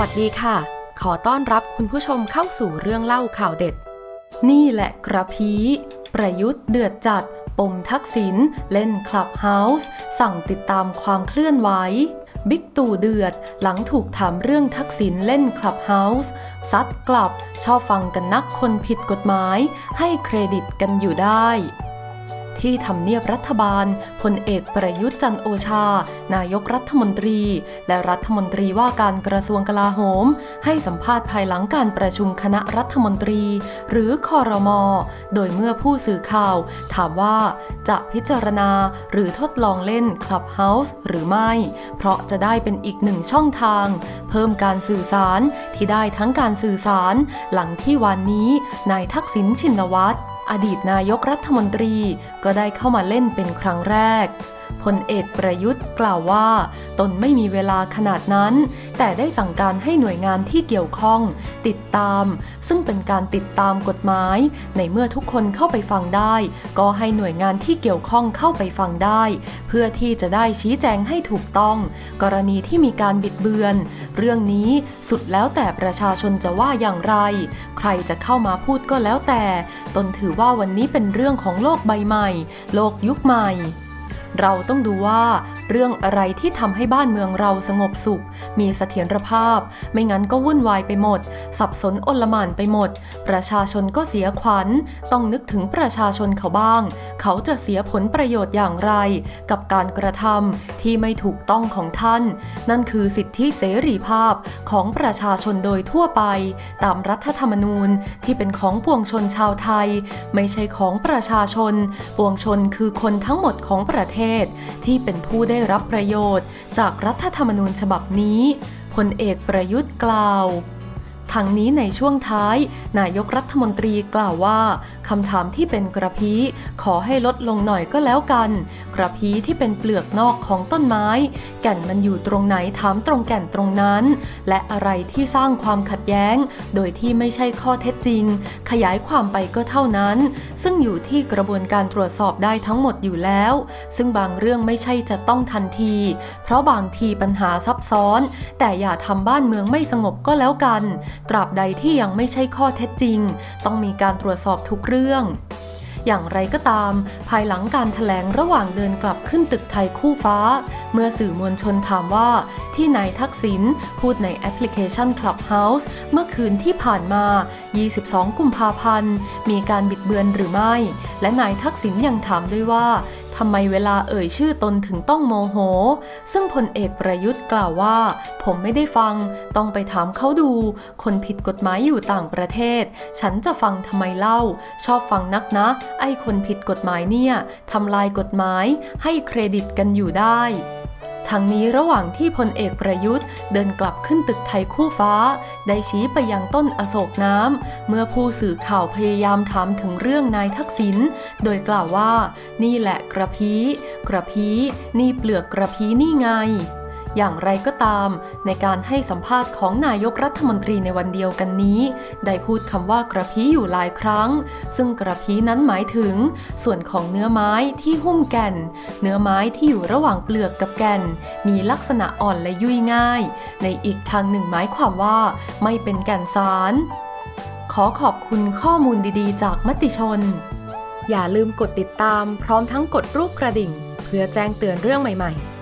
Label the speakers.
Speaker 1: วัสดีค่ะ ขอต้อนรับคุณผู้ชมเข้าสู่เรื่องเล่าข่าวเด็ด นี่แหละกระพี้ประยุทธ์เดือดจัด ปมทักษิณเล่นคลับเฮาส์สั่งติดตามความเคลื่อนไหวบิ๊กตู่เดือด หลังถูกถามเรื่องทักษิณเล่นคลับเฮาส์ซัดกลับ ชอบฟังกันนักคนผิดกฎหมาย ให้เครดิตกันอยู่ได้ ที่ทำเนียบรัฐบาลพลเอกประยุทธ์จันโอชา นายกรัฐมนตรี และรัฐมนตรีว่าการกระทรวงกลาโหม ให้สัมภาษณ์ภายหลังการประชุมคณะรัฐมนตรี หรือคอรมอโดยเมื่อผู้สื่อข่าว ถามว่าจะพิจารณาหรือทดลองเล่น Clubhouse หรือไม่ เพราะจะได้เป็นอีกหนึ่งช่องทาง เพิ่มการสื่อสารที่ได้ทั้งการสื่อสาร หลังที่วันนี้นายทักษิณชินวัตร อดีตนายกรัฐมนตรีก็ได้เข้ามาเล่นเป็นครั้งแรก พลเอกประยุทธ์กล่าวว่า ตนไม่มีเวลาขนาดนั้น แต่ได้สั่งการให้หน่วยงานที่เกี่ยวข้อง ติดตาม ซึ่งเป็นการติดตามกฎหมาย ในเมื่อทุกคนเข้าไปฟังได้ ก็ให้หน่วยงานที่เกี่ยวข้องเข้าไปฟังได้ เพื่อที่จะได้ชี้แจงให้ถูกต้อง กรณีที่มีการบิดเบือน เรื่องนี้สุดแล้วแต่ประชาชนจะว่าอย่างไร ใครจะเข้ามาพูดก็แล้วแต่ ตนถือว่าวันนี้เป็นเรื่องของโลกใบใหม่ โลกยุคใหม่ เราต้องดูว่าเรื่องอะไรที่ทำให้บ้านเมืองเราสงบสุข มีเสถียรภาพ ไม่งั้นก็วุ่นวายไปหมด สับสนอนลมานไปหมด ประชาชนก็เสียขวัญ ต้องนึกถึงประชาชนเขาบ้าง เขาจะเสียผลประโยชน์อย่างไร กับการกระทำที่ไม่ถูกต้องของท่าน นั่นคือสิทธิเสรีภาพของประชาชนโดยทั่วไป ตามรัฐธรรมนูญที่เป็นของปวงชนชาวไทย ไม่ใช่ของประชาชน ปวงชนคือคนทั้งหมดของประเทศที่เป็นผู้ได้รับประโยชน์ จากรัฐธรรมนูญฉบับนี้พลเอกประยุทธ์กล่าวทั้งนี้ในช่วงท้าย นายกรัฐมนตรีกล่าวว่าคำถามที่เป็นกระพี้ขอให้ลดลงหน่อยก็แล้วกัน กระพี้ที่เป็นเปลือกนอกของต้นไม้ แก่นมันอยู่ตรงไหนถามตรงแก่นตรงนั้น และอะไรที่สร้างความขัดแย้ง โดยที่ไม่ใช่ข้อเท็จจริง ขยายความไปก็เท่านั้น ซึ่งอยู่ที่กระบวนการตรวจสอบได้ทั้งหมดอยู่แล้ว ซึ่งบางเรื่องไม่ใช่จะต้องทันที เพราะบางทีปัญหาซับซ้อน แต่อย่าทำบ้านเมืองไม่สงบก็แล้วกัน ตราบใดที่ยังไม่ใช่ข้อเท็จจริง ต้องมีการตรวจสอบทุกเรื่อง อย่างไรก็ตาม ภายหลังการถแถลงระหว่างเดินกลับขึ้นตึกไทยคู่ฟ้า เมื่อสื่อมวลชนถามว่า ที่นายทักษิณพูดในแอปพลิเคชัน Clubhouse เมื่อคืนที่ผ่านมา 22 กุมภาพันธ์ มีการบิดเบือนหรือไม่ และนายทักษิณยังถามด้วยว่าทำไมเวลาเอ่ยชื่อตนถึงต้องโมโห ซึ่งพลเอกประยุทธ์กล่าวว่า ผมไม่ได้ฟัง ต้องไปถามเขาดู คนผิดกฎหมายอยู่ต่างประเทศ ฉันจะฟังทำไมเล่า ชอบฟังนักนะ ไอ้คนผิดกฎหมายเนี่ยทำลายกฎหมาย ให้เครดิตกันอยู่ได้ ทั้งนี้ระหว่างที่พลเอกประยุทธ์เดินกลับขึ้นตึกไทยคู่ฟ้า ได้ชี้ไปยังต้นอโศกน้ำ เมื่อผู้สื่อข่าวพยายามถามถึงเรื่องนายทักษิณโดยกล่าวว่า นี่แหละกระพี้กระพี้นี่เปลือกกระพี้นี่ไง อย่างไรก็ตาม ในการให้สัมภาษณ์ของนายกรัฐมนตรีในวันเดียวกันนี้ ได้พูดคำว่ากระพี้อยู่หลายครั้ง ซึ่งกระพี้นั้นหมายถึง ส่วนของเนื้อไม้ที่หุ้มแก่น เนื้อไม้ที่อยู่ระหว่างเปลือกกับแก่น มีลักษณะอ่อนและยุ่ยง่าย ในอีกทางหนึ่งหมายความว่า ไม่เป็นแก่นสาร ขอขอบคุณข้อมูลดีๆ จากมติชน อย่าลืมกดติดตามพร้อมทั้งกดรูปกระดิ่ง เพื่อแจ้งเตือนเรื่องใหม่ ๆ